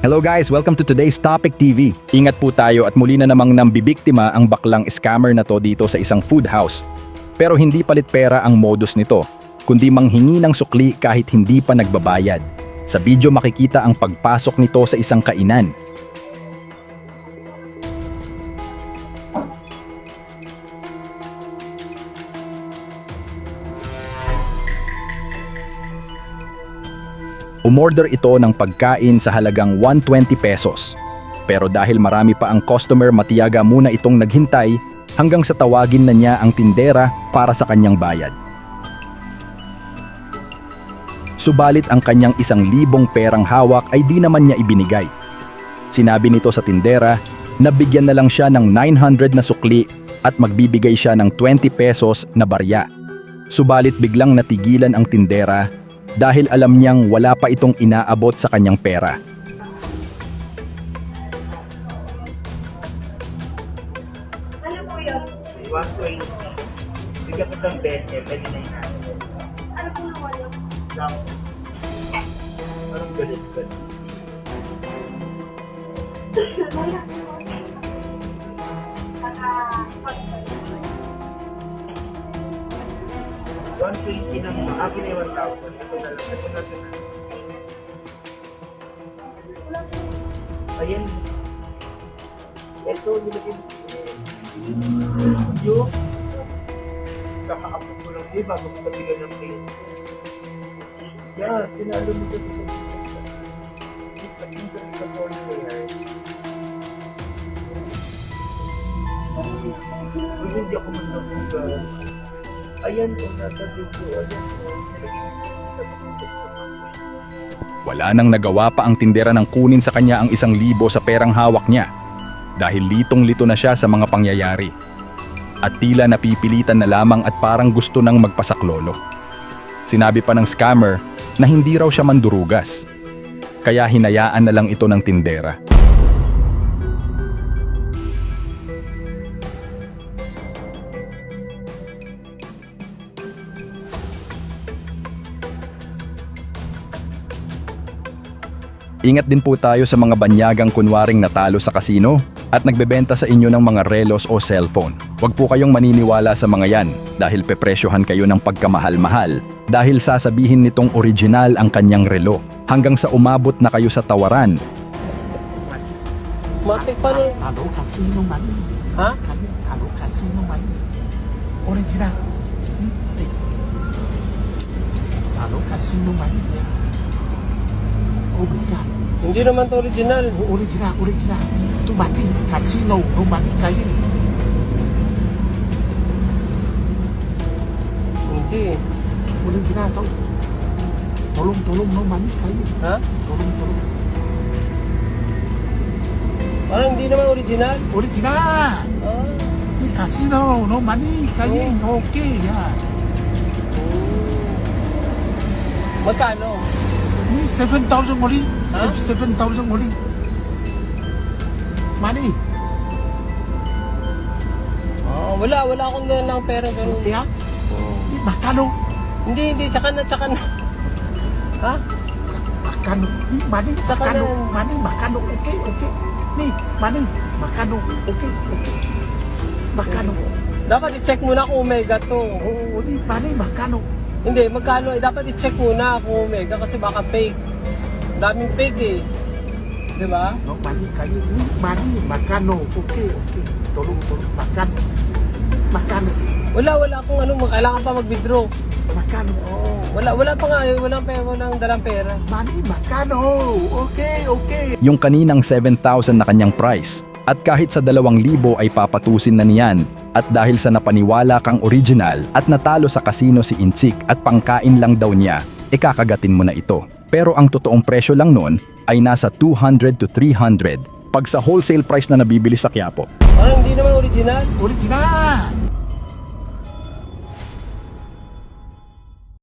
Hello guys, welcome to today's Topic TV. Ingat po tayo at muli na namang nambibiktima ang baklang scammer na to dito sa isang food house. Pero hindi palit pera ang modus nito, kundi manghingi ng sukli kahit hindi pa nagbabayad. Sa video makikita ang pagpasok nito sa isang kainan. Umorder ito ng pagkain sa halagang 120 pesos. Pero dahil marami pa ang customer matiyaga muna itong naghintay hanggang sa tawagin na niya ang tindera para sa kanyang bayad. Subalit ang kanyang isang libong perang hawak ay di naman niya ibinigay. Sinabi nito sa tindera na bigyan na lang siya ng 900 na sukli at magbibigay siya ng 20 pesos na barya. Subalit biglang natigilan ang tindera dahil alam niyang wala pa itong inaabot sa kanyang pera. Ano po yun? 120. Bigyan ko ng 20, pwede na yun. Ano po naman yun? Lang. Parang galit ka. Wala po. Saka, 120 ng akin ay 1,000. Ito na lang. Ito na lang. Ayan. Ito, nilagay. Yung kakaapot mo lang di bago ka bigyan ng pay. Yeah, sinalo mo kasi sa Pag-insan sa corner layer. Kung hindi ako magnabuga, ayan o, nasa dugo, ayan o, nilagay mo sa Wala nang nagawa pa ang tindera ng kunin sa kanya ang isang libo sa perang hawak niya dahil litong-lito na siya sa mga pangyayari. At tila napipilitan na lamang at parang gusto nang magpasaklolo. Sinabi pa ng scammer na hindi raw siya mandurugas. Kaya hinayaan na lang ito ng tindera. Ingat din po tayo sa mga banyagang kunwaring natalo sa kasino at nagbebenta sa inyo ng mga relos o cellphone. Huwag po kayong maniniwala sa mga yan dahil pepresyohan kayo ng pagkamahal-mahal dahil sasabihin nitong original ang kanyang relo hanggang sa umabot na kayo sa tawaran. Mati pa rin. Hello Casino Money. Ha? Hello Casino Money. Original. Hello Casino Money. Oh my God. Hindi naman to original. Oh, original, original. Itu mati. Casino. No money kayo. Hindi. Original tolong. No money kayo. Ha? Tolong. Parang hindi naman original. Original. Ah. Ini casino. No money kayo. Okay, ya. Magkano? Ini 7,000 only. Huh? 7,000 only. Money. Ah, wala, wala akong dalang pera ganun. Ya. Ini Makano. Hindi, hindi, tsaka na, tsaka na. Ha? Makano. Ni money. Saka Makano. na. Money. Makano. Okay, okay. Ni money. Makano. Okay, okay. Makano. Dapat i-check muna kung Omega to. Oh, ni money. Makano. Hindi, magkano? Eh, dapat i-check muna kung Omega kasi baka fake. Daming fake eh. Di ba? No money kayo. Ni money. Makano. Okay, okay. Tolong, tolong. Makano. Makano. Wala, wala akong ano, kailangan pa mag-withdraw. Makano. Oo. Wala, wala pa nga, eh, walang pera, walang dalang pera. Money. Makano. Okay, okay. Yung kaninang 7,000 na kanyang price at kahit sa 2,000 ay papatusin na niyan at dahil sa napaniwala kang original at natalo sa kasino si Inchik at pangkain lang daw niya, ikakagatin mo na ito. Pero ang totoong presyo lang nun ay nasa 200 to 300 pag sa wholesale price na nabibili sa Quiapo. Parang hindi naman original. Original.